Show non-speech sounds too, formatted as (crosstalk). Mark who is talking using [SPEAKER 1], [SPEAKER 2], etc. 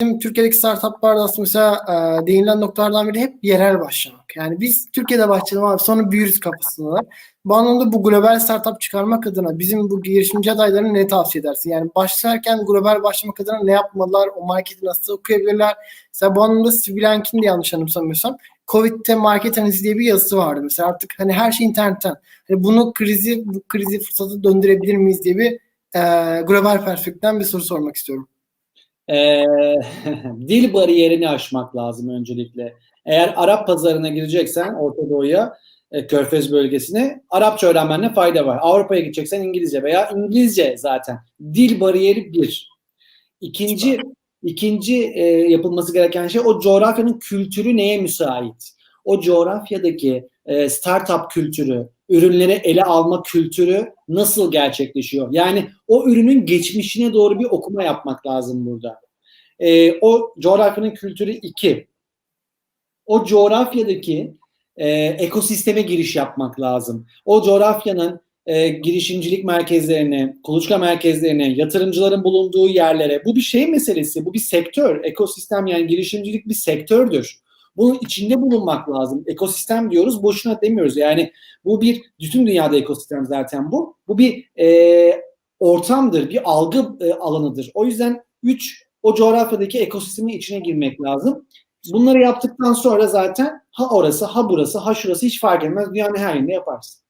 [SPEAKER 1] Bizim Türkiye'deki startuplarda aslında mesela e, değinilen noktalardan biri hep yerel başlamak. Yani biz Türkiye'de başlayalım abi sonra büyürüz kafasındalar. Bu anlamda bu global startup çıkarmak adına bizim bu girişimci adaylarına ne tavsiye edersin? Yani başlarken global başlamak adına ne yapmalılar? O marketi nasıl okuyabilirler? Mesela bu anlamda Sibyl'in de yanlış anımsamıyorsam Covid'de market analizi diye bir yazısı vardı. Mesela artık hani her şey internetten. Hani bunu krizi bu krizi fırsatı döndürebilir miyiz diye bir e, global perspektiften bir soru sormak istiyorum.
[SPEAKER 2] Ee, (laughs) dil bariyerini aşmak lazım öncelikle. Eğer Arap pazarına gireceksen Orta Doğu'ya, e, Körfez bölgesine Arapça öğrenmenle fayda var. Avrupa'ya gideceksen İngilizce veya İngilizce zaten. Dil bariyeri bir. İkinci ikinci e, yapılması gereken şey o coğrafyanın kültürü neye müsait? O coğrafyadaki e, startup kültürü, ürünleri ele alma kültürü nasıl gerçekleşiyor? Yani o ürünün geçmişine doğru bir okuma yapmak lazım burada. E, o coğrafyanın kültürü iki. O coğrafyadaki e, ekosisteme giriş yapmak lazım. O coğrafyanın e, girişimcilik merkezlerine, kuluçka merkezlerine, yatırımcıların bulunduğu yerlere. Bu bir şey meselesi, bu bir sektör. Ekosistem yani girişimcilik bir sektördür. Bunun içinde bulunmak lazım. Ekosistem diyoruz, boşuna demiyoruz. Yani bu bir, bütün dünyada ekosistem zaten bu. Bu bir e, ortamdır, bir algı e, alanıdır. O yüzden üç, o coğrafyadaki ekosistemin içine girmek lazım. Bunları yaptıktan sonra zaten ha orası, ha burası, ha şurası hiç fark etmez. Dünyanın her yerinde yaparsın.